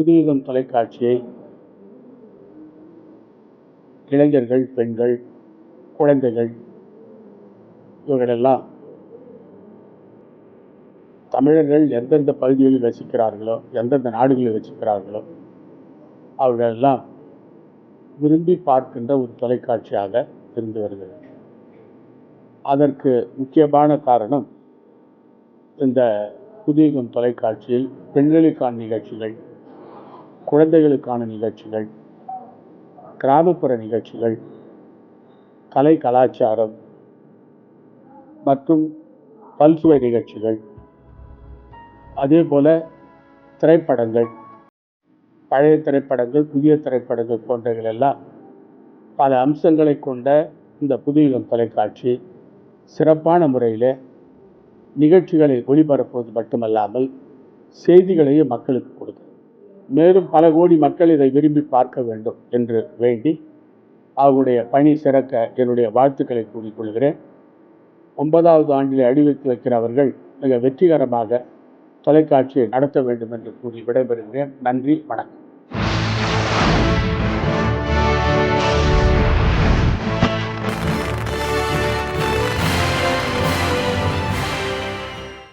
புதுயுகம் தொலைக்காட்சியை இளைஞர்கள் பெண்கள் குழந்தைகள் இவர்களெல்லாம் தமிழர்கள் எந்தெந்த பகுதிகளில் வசிக்கிறார்களோ எந்தெந்த நாடுகளில் வசிக்கிறார்களோ அவர்களெல்லாம் விரும்பி பார்க்கின்ற ஒரு தொலைக்காட்சியாக இருந்து வருகிறது. அதற்கு முக்கியமான காரணம் இந்த புதியகம் தொலைக்காட்சியில் பெண்களுக்கான நிகழ்ச்சிகள் குழந்தைகளுக்கான நிகழ்ச்சிகள் கிராமப்புற நிகழ்ச்சிகள் கலை கலாச்சாரம் மற்றும் பல்சுவை நிகழ்ச்சிகள் அதே போல திரைப்படங்கள் பழைய திரைப்படங்கள் புதிய திரைப்படங்கள் போன்றவைகள் எல்லாம் பல அம்சங்களை கொண்ட இந்த புதியுகம் தொலைக்காட்சி சிறப்பான முறையில் நிகழ்ச்சிகளை ஒளிபரப்புவது மட்டுமல்லாமல் செய்திகளையும் மக்களுக்கு கொடுக்கும் மேலும் பல கோடி மக்கள் இதை விரும்பி பார்க்க வேண்டும் என்று வேண்டி அவருடைய பணி சிறக்க என்னுடைய வாழ்த்துக்களை கூறிக்கொள்கிறேன் ஒன்பதாவது ஆண்டில் அடிவைத்து வைக்கிறவர்கள் மிக வெற்றிகரமாக தொலைக்காட்சியை நடத்த வேண்டும் என்று கூறி விடைபெறுகிறேன். நன்றி வணக்கம்.